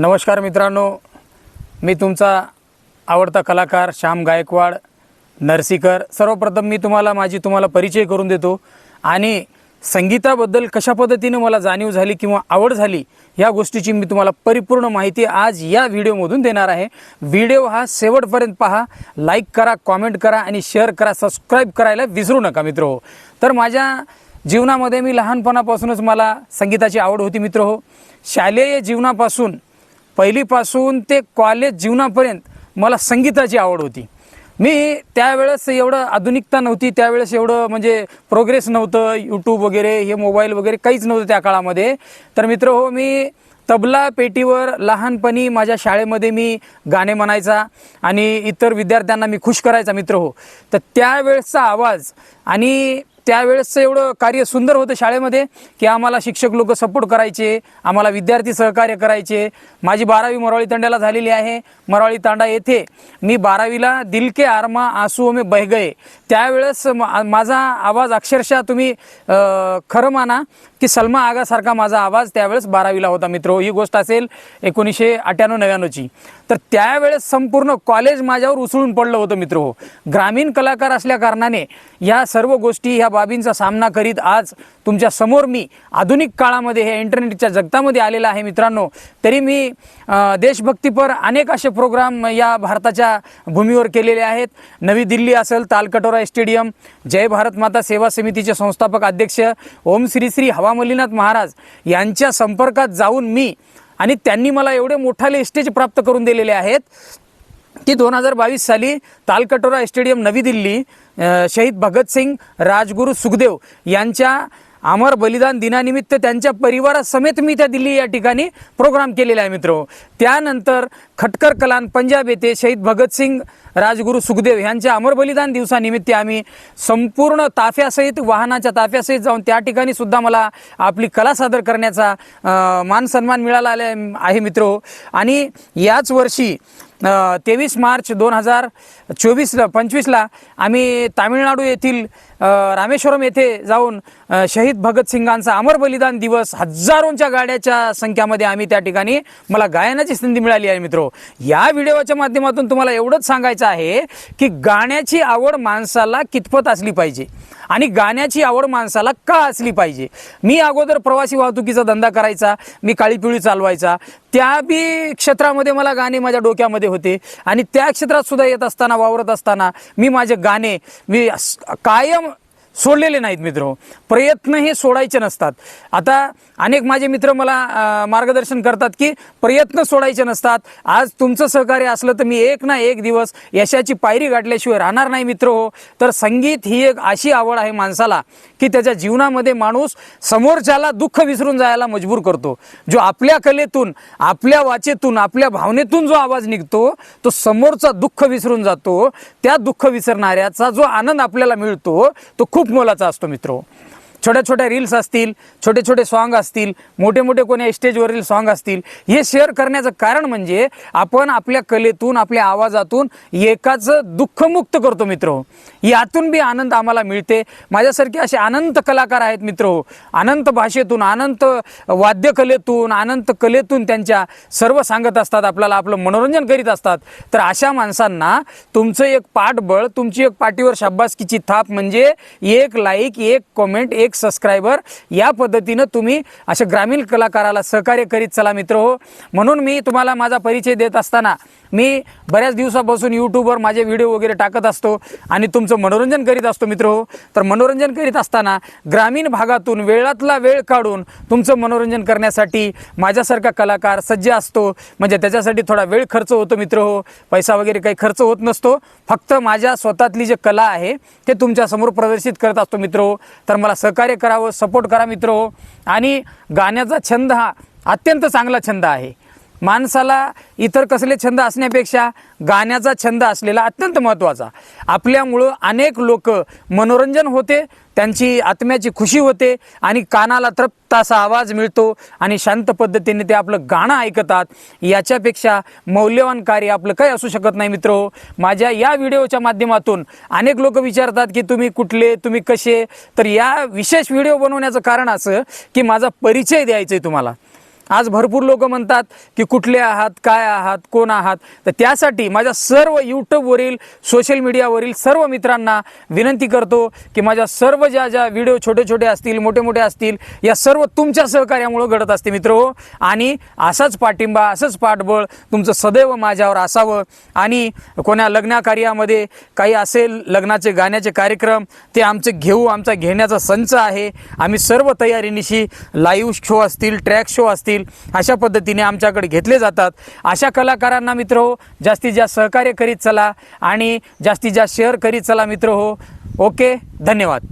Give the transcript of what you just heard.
नमस्कार मित्रांनो मी तुमचा आवडता कलाकार श्याम गायकवाड नरसीकर. सर्वप्रथम मी तुम्हाला माझी तुम्हाला परिचय करून देतो. आणि संगीताबद्दल कशा पद्धतीने मला जाणीव झाली किंवा आवड झाली या गोष्टीची मी तुम्हाला परिपूर्ण माहिती आज या व्हिडिओमधून देणार आहे. व्हिडिओ हा शेवटपर्यंत पहा. लाईक करा कॉमेंट करा आणि शेअर करा सबस्क्राईब करायला विसरू नका मित्र हो. तर माझ्या जीवनामध्ये मी लहानपणापासूनच मला संगीताची आवड होती मित्र हो. शालेय जीवनापासून पहिलीपासून ते कॉलेज जीवनापर्यंत मला संगीताची आवड होती. मी त्यावेळेस एवढं आधुनिकता नव्हती त्यावेळेस एवढं म्हणजे प्रोग्रेस नव्हतं यूट्यूब वगैरे हे मोबाईल वगैरे काहीच नव्हतं त्या काळामध्ये. तर मित्र हो मी तबला पेटीवर लहानपणी माझ्या शाळेमध्ये मी गाणे म्हणायचा आणि इतर विद्यार्थ्यांना मी खुश करायचा मित्र हो. तर त्यावेळेसचा आवाज आणि त्यावेळेसचं एवढं कार्य सुंदर होतं शाळेमध्ये की आम्हाला शिक्षक लोक सपोर्ट करायचे आम्हाला विद्यार्थी सहकार्य करायचे. माझी बारावी मरवाळी तांड्याला झालेली आहे. मरवाळी तांडा येथे मी बारावीला दिल के आरमा आसू मे बह गए त्यावेळेस माझा आवाज अक्षरशः तुम्ही खरं माना. की सलमा आगासारखा माझा आवाज त्यावेळेस बारावीला होता मित्र. ही गोष्ट असेल एकोणीसशे अठ्ठ्याण्णव नव्याण्णवची तर त्यावेळेस संपूर्ण कॉलेज माझ्यावर उसळून पडलं होतं मित्र. हो ग्रामीण कलाकार असल्या कारणाने ह्या सर्व गोष्टी ह्या बाबींचा सामना करीत आज तुमच्यासमोर मी आधुनिक काळामध्ये हे इंटरनेटच्या जगतामध्ये आलेला आहे मित्रांनो. तरी मी देशभक्तीपर अनेक असे प्रोग्राम या भारताच्या भूमीवर केलेले आहेत. नवी दिल्ली असेल तालकटोरा स्टेडियम जय भारत माता सेवा समितीचे संस्थापक अध्यक्ष ओम श्री श्री हवा हवामल्लीनाथ महाराज यांच्या संपर्कात जाऊन मी आणि त्यांनी मला एवढे मोठाले स्टेज प्राप्त करून दिलेले आहेत की दोन हजार बावीस साली तालकटोरा स्टेडियम नवी दिल्ली शहीद भगतसिंग राजगुरू सुखदेव यांच्या अमर बलिदान दिनानिमित्त त्यांच्या परिवारासमेत मी त्या दिल्ली या ठिकाणी प्रोग्राम केलेला आहे मित्र. त्यानंतर खटकर कलान पंजाब येथे शहीद भगतसिंग राजगुरू सुखदेव यांच्या अमर बलिदान दिवसानिमित्त आम्ही संपूर्ण ताफ्यासहित वाहनाच्या ताफ्यासहित जाऊन त्या ठिकाणी सुद्धा मला आपली कला सादर करण्याचा मान सन्मान मिळाला आला आहे मित्र. आणि याच वर्षी तेवीस मार्च दोन हजार चोवीसला पंचवीसला आम्ही तामिळनाडू येथील रामेश्वरम येथे जाऊन शहीद भगतसिंगांचा अमर बलिदान दिवस हजारोंच्या गाड्याच्या संख्यामध्ये आम्ही त्या ठिकाणी मला गायनाची संधी मिळाली आहे मित्र. या व्हिडिओच्या माध्यमातून तुम्हाला एवढंच सांगायचं आहे की गाण्याची आवड माणसाला कितपत असली पाहिजे. आणि गाण्याची आवड माणसाला का असली पाहिजे? मी अगोदर प्रवासी वाहतुकीचा धंदा करायचा मी काळी पिळी चालवायचा त्या बी क्षेत्रामध्ये मला गाणे माझ्या डोक्यामध्ये होते आणि त्या क्षेत्रात सुद्धा येत असताना वावरत असताना मी माझे गाणे मी कायम सोडलेले नाहीत मित्र. प्रयत्न हे सोडायचे नसतात. आता अनेक माझे मित्र मला मार्गदर्शन करतात की प्रयत्न सोडायचे नसतात. आज तुमचं सहकार्य असलं तर मी एक ना एक दिवस यशाची पायरी गाठल्याशिवाय राहणार नाही मित्र हो. तर संगीत ही एक अशी आवड आहे माणसाला की त्याच्या जीवनामध्ये माणूस समोरच्याला दुःख विसरून जायला मजबूर करतो. जो आपल्या कलेतून आपल्या वाचेतून आपल्या भावनेतून जो आवाज निघतो तो समोरचा दुःख विसरून जातो. त्या दुःख विसरणाऱ्याचा जो आनंद आपल्याला मिळतो तो खूप खूप मोलाचा असतो मित्र. छोट्या छोट्या रील्स असतील छोटे छोटे सॉन्ग असतील मोठे मोठे कोणी स्टेजवरील सॉन्ग असतील हे शेअर करण्याचं कारण म्हणजे आपण आपल्या कलेतून आपल्या आवाजातून एकाचं दुःखमुक्त करतो मित्र. यातून बी आनंद आम्हाला मिळते. माझ्यासारखे असे अनंत कलाकार आहेत मित्र. अनंत भाषेतून अनंत वाद्यकलेतून अनंत कलेतून त्यांच्या सर्व सांगत असतात आपल्याला आपलं मनोरंजन करीत असतात. तर अशा माणसांना तुमचं एक पाठबळ तुमची एक पाठीवर शाब्बासकीची थाप म्हणजे एक लाईक एक कॉमेंट एक सबस्क्रायबर या पद्धतीनं तुम्ही अशा ग्रामीण कलाकाराला सहकार्य करीत चला मित्र हो. म्हणून मी तुम्हाला माझा परिचय देत असताना मी बऱ्याच दिवसापासून यूट्यूबवर माझे व्हिडिओ वगैरे टाकत असतो आणि तुमचं मनोरंजन करीत असतो मित्र हो. तर मनोरंजन करीत असताना ग्रामीण भागातून वेळातला वेळ काढून तुमचं मनोरंजन करण्यासाठी माझ्यासारखा कलाकार सज्ज असतो. म्हणजे त्याच्यासाठी थोडा वेळ खर्च होतो मित्र हो. पैसा वगैरे काही खर्च होत नसतो. फक्त माझ्या स्वतःतली जे कला आहे ते तुमच्यासमोर प्रदर्शित करत असतो मित्र हो. तर मला सहकार्य करावं सपोर्ट करा मित्र. हो आणि गाण्याचा छंद हा अत्यंत चांगला छंद आहे. माणसाला इतर कसले छंद असण्यापेक्षा गाण्याचा छंद असलेला अत्यंत महत्त्वाचा. आपल्यामुळं अनेक लोक मनोरंजन होते त्यांची आत्म्याची खुशी होते आणि कानाला तृप्त असा आवाज मिळतो आणि शांत पद्धतीने ते आपलं गाणं ऐकतात. याच्यापेक्षा मौल्यवान कार्य आपलं काही असू शकत नाही मित्र. माझ्या या व्हिडिओच्या माध्यमातून अनेक लोक विचारतात की तुम्ही कुठले तुम्ही कसे? तर या विशेष व्हिडिओ बनवण्याचं कारण असं की माझा परिचय द्यायचा आहे तुम्हाला. आज भरपूर लोक म्हणतात की कुठले आहात काय आहात कोण आहात? तर त्यासाठी माझ्या सर्व यूट्यूबवरील सोशल मीडियावरील सर्व मित्रांना विनंती करतो की माझ्या सर्व ज्या ज्या व्हिडिओ छोटे छोटे असतील मोठे मोठे असतील या सर्व तुमच्या सहकार्यामुळे घडत असते मित्र हो. आणि असाच पाठिंबा असंच पाठबळ तुमचं सदैव माझ्यावर असावं. आणि कोणा लग्नाकार्यामध्ये काही असेल लग्नाचे गाण्याचे कार्यक्रम ते आमचे घेऊ आमचा घेण्याचा संच आहे. आम्ही सर्व तयारीनिशी लाईव्ह शो असतील ट्रॅक शो असतील असतील अशा पद्धतीने आमच्याकडे घेतले जातात. अशा कलाकारांना मित्र हो जास्तीत जास्त सहकार्य करीत चला आणि जास्तीत जास्त शेअर करीत चला मित्र हो. ओके धन्यवाद.